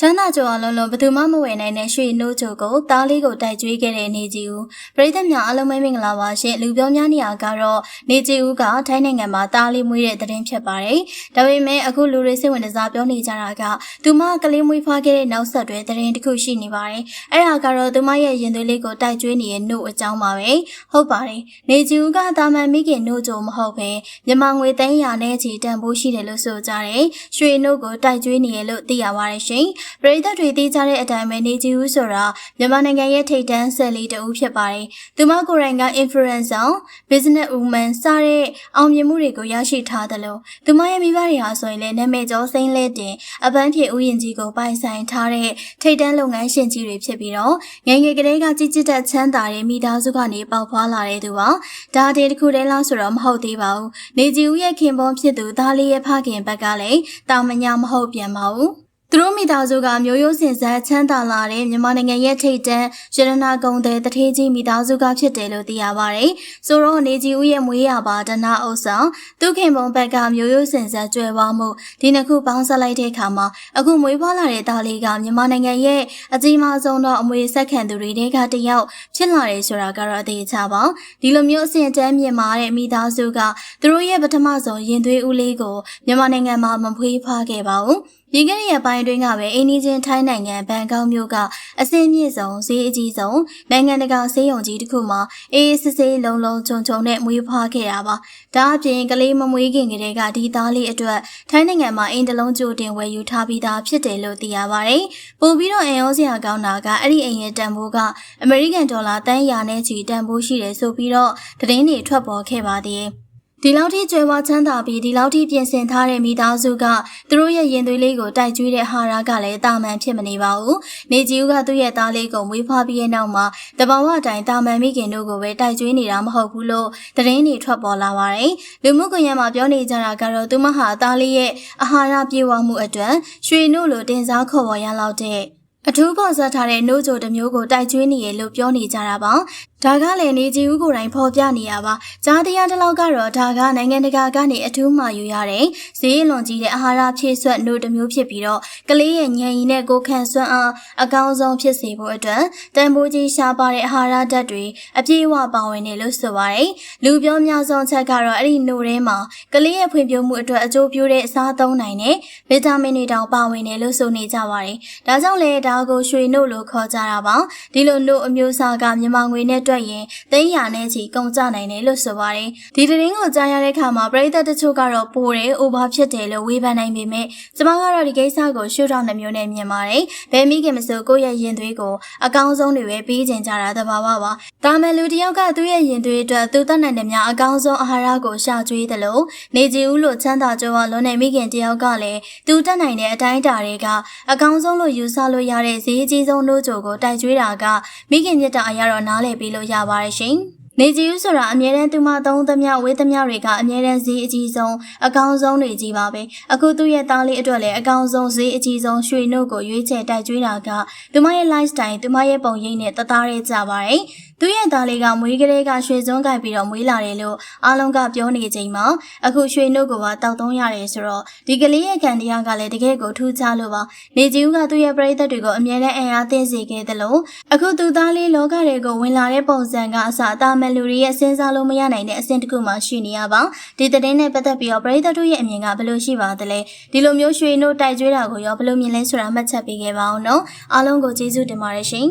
ချမ်းသာကြွအလုံးလုံးဘယ်သူမှမဝယ်နိုင်တဲ့ရွှေနိုးချိုကိုတားလေးကိုတိုက်ကျွေးခဲ့တဲ့နေကြီးဦးပရိသတ်များအားလုံးပဲမင်္ဂလာပါရှင်လူပြောများနေရာကတော့နေကြီးဦးကထိုင်းနိုင်ငံမှာတားလေးမွေးတဲ့သတင်းဖြစ်ပါတယ်ဒါပေမဲ့အခုလူတွေစိတ်ဝင်စားပြောနေကြတာကသူမကလေးမွေးဖွားခဲ့တဲ့နောက်ဆက်တွဲသတင်းတစ်ခုရှိနေပါတယ်အဲ့ဒါကတော့သူမရဲ့ရင်သွေးလေးကိုတိုက်ကျွေးနေတဲ့နို့အကြောင်းပါပဲဟုတ်ပါတယ်နေကြီးဦးကတာမန်မိခင်နို့ချိုမဟုတ်ပဲမြန်မာငွေ300နဲ့ချီတန်ဖိုးရှိတယ်လို့ဆိုကြတယ်ရွှေနို့ကိုတိုက်ကျွေးနေရလို့သိရပါတယ်ရှင်ပရိသတ်တွေသိကြတဲ့အတိုင်းပဲနေကြဦးဆိုတာမြန်မာနိုင်ငံရဲ့ထိပ်တန်းဆယ်လီတဦးဖြစ်ပါတယ်။သူမကိုယ်တိုင်က influencer, business woman စတဲ့အောင်မြင်မှုတွေကိုရရှိထားတယ်လို့သူမရဲ့မိဘတွေဟာဆိုရင်လည်းနာမည်ကျော်စိမ့်လက်တင်အပန်းဖြေဥယျာဉ်ကြီးကိုပိုင်ဆိုင်ထားတဲ့ထိပ်တန်းလုပ်ငန်းရှင်ကြီးတွေဖြစ်ပြီးတော့ငယ်ငယ်ကလေးကကြီးကြီးတက်ချမ်းသာတဲ့မိသားစုကနေပေါက်ဖွားလာတဲ့သူပါ။ဒါတည်းတစ်ခုတည်းလားဆိုတော့မဟုတ်သေးပါဘူး။နေကြဦးရဲ့ခင်ပွန်းဖြစ်သူသားလေးရဲ့ဖခင်ဘက်ကလည်းတာမညာမဟုတ်ပြန်ပါဘူး။ သူတို့မိသားစုကမျိုးရိုးစင်ဆက်ချမ်းသာလာတဲ့မြန်မာနိုင်ငံရဲ့ထိပ်တန်းရတနာကုံတဲ့တထေးကြီးမိသားစုကဖြစ်တယ်လို့သိရပါတယ်။ဆိုတော့နေကြီးဦးရဲ့မွေးရပါဒနာအုပ်ဆောင်သူခင်ပုံဘက်ကမျိုးရိုးစင်ဆက်ကြွယ်ဝမှုဒီနှစ်ခုပေါင်းစပ်လိုက်တဲ့အခါမှာအခုမွေးဖွားလာတဲ့သားလေးကမြန်မာနိုင်ငံရဲ့အကြီးမားဆုံးသောအမွေဆက်ခံသူတွေတဲကတယောက်ဖြစ်လာတယ်ဆိုတာကတော့အသေးချပါ။ဒီလိုမျိုးအဆင့်တန်းမြင့်မာတဲ့မိသားစုကသူတို့ရဲ့ပထမဆုံးရင်သွေးဦးလေးကိုမြန်မာနိုင်ငံမှာမဖွေးဖွားခဲ့ပါဘူး။ဒီကနေ့ရက်ပိုင်းအတွင်းကပဲအိန္ဒိချင်းထိုင်းနိုင်ငံဘန်ကောက်မြို့ကအစင်းမြင့်ဆုံးဈေးအကြီးဆုံးနိုင်ငံတကာဈေးရုံကြီးတစ်ခုမှာအေးစစ်စစ်လုံးလုံးချုံချုံနဲ့မွေးဖွားခဲ့တာပါ။ဒါအပြင်ကလေးမမွေးခင်ကတည်းကဒီသားလေးအတွက်ထိုင်းနိုင်ငံမှာအင်တလုံးကြိုတင်ဝယ်ယူထားပြီးသားဖြစ်တယ်လို့သိရပါတယ်။ပို့ပြီးတော့အင်ရောစရာကောင်းတာကအဲ့ဒီအိမ်ရဲ့တန်ဖိုးကအမေရိကန်ဒေါ်လာတန်းရာနဲ့ချီတန်ဖိုးရှိတယ်ဆိုပြီးတော့သတင်းတွေထွက်ပေါ်ခဲ့ပါသေးတယ်။ ဒီလောက်ထိကျွဲဝါချမ်းသာပြီးဒီလောက်ထိပြင်ဆင်ထားတဲ့မိသားစုကသူတို့ရဲ့ရင်သွေးလေးကိုတိုက်ကျွေးတဲ့ဟာရကလည်းတာမန်ဖြစ်မနေပါဘူး။နေကြီးဦးကသူ့ရဲ့သားလေးကိုမွေးဖွားပြီးတဲ့နောက်မှာတဘာဝတိုင်တာမန်မိခင်တို့ကိုပဲတိုက်ကျွေးနေတာမဟုတ်ဘူးလို့သတင်းတွေထွက်ပေါ်လာပါတယ်။လူမှုကွန်ရက်မှာပြောနေကြတာကတော့သူမဟာသားလေးရဲ့အာဟာရပြေဝမှုအတွက်ရွှေနို့လိုတင်စားခေါ်ပေါ်ရလောက်တဲ့ အထူးပေါ်ဆက်ထားတဲ့နှိုးကြိုတစ်မျိုးကိုတိုက်ကျွေးနေရလို့ပြောနေကြတာပါဒါကလည်းနေကြီးဦးကိုယ်တိုင်ဖော်ပြနေရပါကြားတရားတစ်လောက်ကတော့ဒါကနိုင်ငံတကာကနေအထူးမှယူရတဲ့ဈေးလွန်ကြီးတဲ့အာဟာရဖြည့်ဆွတ်နှိုးတစ်မျိုးဖြစ်ပြီးတော့ကလေးရဲ့ညံရင်နဲ့ကိုခံစွမ်းအားအကောင်းဆုံးဖြစ်စေဖို့အတွက်တန်ဖိုးကြီးရှားပါတဲ့အာဟာရဓာတ်တွေအပြည့်အဝပါဝင်နေလို့ဆိုပါတယ်လူပြောများဆုံးချက်ကတော့အဲ့ဒီနှိုးထဲမှာကလေးရဲ့ဖွံ့ဖြိုးမှုအတွက်အကျိုးပြုတဲ့အစားသုံးနိုင်တဲ့ဗီတာမင်တွေတောင်ပါဝင်တယ်လို့ဆိုနေကြပါတယ်ဒါကြောင့်လည်းဒါကိုရွှေနှုတ်လို့ခေါ်ကြတာပါဒီလိုနှုတ်အမျိုးအစားကမြန်မာငွေနဲ့တွက်ရင်သိန်းရာနဲ့ချီကုန်ကျနိုင်တယ်လို့ဆိုပါတယ်ဒီသတင်းကိုကြားရတဲ့အခါမှာပရိသတ်တချို့ကတော့ပိုတယ် over ဖြစ်တယ်လို့ဝေဖန်နိုင်ပေမဲ့ကျမကတော့ဒီကိစ္စကိုရှုထောင့်နှမျိုးနဲ့မြင်ပါတယ်ဘယ်မိခင်မဆိုကိုယ့်ရဲ့ရင်သွေးကိုအကောင်းဆုံးတွေပဲပြီးကျင်ကြတာတဘာဝပါဒါမဲ့လူတယောက်ကသူ့ရဲ့ရင်သွေးအတွက်သူတတ်နိုင်တဲ့များအကောင်းဆုံးအာဟာရကိုရှာကျွေးတယ်လို့နေကြည်ဦးလို့ချမ်းသာကြွားလွန်နေမိခင်တယောက်ကလည်းသူတတ်နိုင်တဲ့အတိုင်းတာတွေကအကောင်းဆုံးလို့ယူဆလို့ရတဲ့ဈေးကြီးဆုံးလို့ကြိုကိုတိုက်ကျွေးတာကမိခင်မြတ်တာအရာတော့နားလည်ပြီးလို့ရပါတယ်ရှင်။ နေကြီးဦးဆိုတာအမြဲတမ်းသူမသုံးသမျှဝေးသမျှတွေကအမြဲတမ်းဈေးအကြီးဆုံးအကောင်းဆုံးတွေကြီးပါပဲအခုသူ့ရဲ့သားလေးအတွက်လည်းအကောင်းဆုံးဈေးအကြီးဆုံးရွှေနှုတ်ကိုရွေးချယ်တိုက်ကျွေးတာကသူမရဲ့ lifestyle သူမရဲ့ပုံရိပ်နဲ့တသားရဲကြပါတယ်သူ့ရဲ့သားလေးကမွေးကလေးကရွှေစွန်းကြိုက်ပြီးတော့မွေးလာတယ်လို့အားလုံးကပြောနေချိန်မှာအခုရွှေနှုတ်ကိုပါတောက်သုံးရတယ်ဆိုတော့ဒီကလေးရဲ့ခံတရားကလည်းတကယ်ကိုထူးခြားလို့ပါနေကြီးဦးကသူ့ရဲ့ပရိသတ်တွေကိုအမြဲတမ်းအင်အားသင့်စေခဲ့တယ်လို့အခုသူသားလေးလောကတွေကိုဝင်လာတဲ့ပုံစံကအစအသားမဲ့လူတွေရဲ့စဉ်းစားလို့မရနိုင်တဲ့အဆင့်တစ်ခုမှရှိနေရပါဒီသတင်းနဲ့ပတ်သက်ပြီးတော့ပရိသတ်တို့ရဲ့အမြင်ကဘယ်လိုရှိပါသလဲဒီလိုမျိုးရွှေနှုတ်တိုက်ကျွေးတာကိုရောဘယ်လိုမြင်လဲဆိုတာမှတ်ချက်ပေးခဲ့ပါအောင်နော်အားလုံးကိုကျေးဇူးတင်ပါတယ်ရှင်